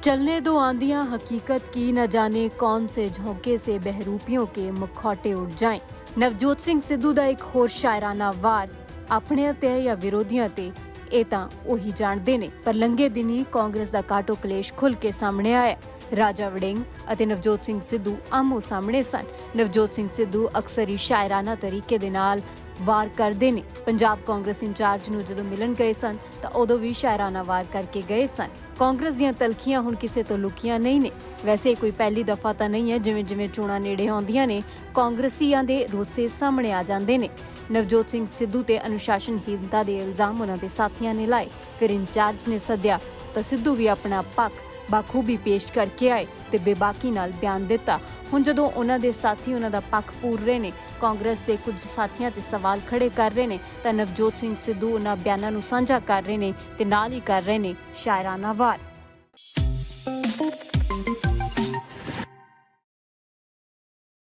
चलने दो आंधियां हकीकत की न जाने कौन से झोंके से बहरूपियों के मुखौटे उड़ जाएं ਨਵਜੋਤ ਸਿੰਘ ਸਿੱਧੂ ਦਾ ਇੱਕ ਹੋਰ ਸ਼ਾਇਰਾਨਾ ਵਾਰ ਆਪਣਿਆਂ ਤੇ ਜਾਂ ਵਿਰੋਧੀਆਂ ਤੇ ਇਹ ਤਾਂ ਉਹੀ ਜਾਣਦੇ ਨੇ ਪਰ ਲੰਗੇ ਦਿਨੀ ਕਾਂਗਰਸ ਦਾ ਕਾਟੋ ਕਲੇਸ਼ ਖੁੱਲ ਕੇ ਸਾਹਮਣੇ ਆਇਆ ਰਾਜਾ ਵੜਿੰਗ ਅਤੇ ਨਵਜੋਤ ਸਿੰਘ ਸਿੱਧੂ ਆਮੋ ਸਾਹਮਣੇ ਸਨ ਨਵਜੋਤ ਸਿੰਘ ਸਿੱਧੂ ਅਕਸਰ ਹੀ ਸ਼ਾਇਰਾਨਾ ਤਰੀਕੇ ਦੇ ਨਾਲ ਵਾਰ ਕਰਦੇ ਨੇ। ਪੰਜਾਬ ਕਾਂਗਰਸ ਇੰਚਾਰਜ ਨੂੰ ਜਦੋਂ ਮਿਲਣ ਗਏ ਸਨ, ਤਾਂ ਉਦੋਂ ਵੀ ਸ਼ਾਇਰਾਨਾ ਵਾਰ ਕਰਕੇ ਗਏ ਸਨ। ਕਾਂਗਰਸ ਦੀਆਂ ਤਲਖੀਆਂ ਹੁਣ ਕਿਸੇ ਤੋਂ ਲੁਕੀਆਂ ਨਹੀਂ ਨੇ। ਵੈਸੇ ਕੋਈ ਪਹਿਲੀ ਦਫਾ ਤਾਂ ਨਹੀਂ ਹੈ, ਜਿਵੇਂ ਜਿਵੇਂ ਚੋਣਾਂ ਨੇੜੇ ਆਉਂਦੀਆਂ ਨੇ, ਕਾਂਗਰਸੀਆਂ ਦੇ ਰੋਸੇ ਸਾਹਮਣੇ ਆ ਜਾਂਦੇ ਨੇ। ਨਵਜੋਤ ਸਿੰਘ ਸਿੱਧੂ ਤੇ ਅਨੁਸ਼ਾਸਨਹੀਨਤਾ ਦੇ ਇਲਜ਼ਾਮ ਉਹਨਾਂ ਦੇ ਸਾਥੀਆਂ ਨੇ ਲਾਏ। ਫਿਰ ਇੰਚਾਰਜ ਨੇ ਸੱਦਿਆ ਤਾਂ ਸਿੱਧੂ ਵੀ ਆਪਣਾ ਪੱਖ ਬਾਖੂਬੀ ਪੇਸ਼ ਕਰਕੇ ਆਏ ਤੇ ਬੇਬਾਕੀ ਨਾਲ ਬਿਆਨ ਦਿੱਤਾ। ਹੁਣ ਜਦੋਂ ਉਹਨਾਂ ਦੇ ਸਾਥੀ ਉਹਨਾਂ ਦਾ ਪੱਖ ਪੂਰ ਰਹੇ ਨੇ, ਕਾਂਗਰਸ ਦੇ ਕੁਝ ਸਾਥੀਆਂ ਤੇ ਸਵਾਲ ਖੜੇ ਕਰ ਰਹੇ ਨੇ, ਤਾਂ ਨਵਜੋਤ ਸਿੰਘ ਸਿੱਧੂ ਉਹਨਾਂ ਬਿਆਨਾਂ ਨੂੰ ਸਾਂਝਾ ਕਰ ਰਹੇ ਨੇ ਤੇ ਨਾਲ ਹੀ ਕਰ ਰਹੇ ਨੇ ਸ਼ਾਇਰਾਨਾ ਵਾਰ।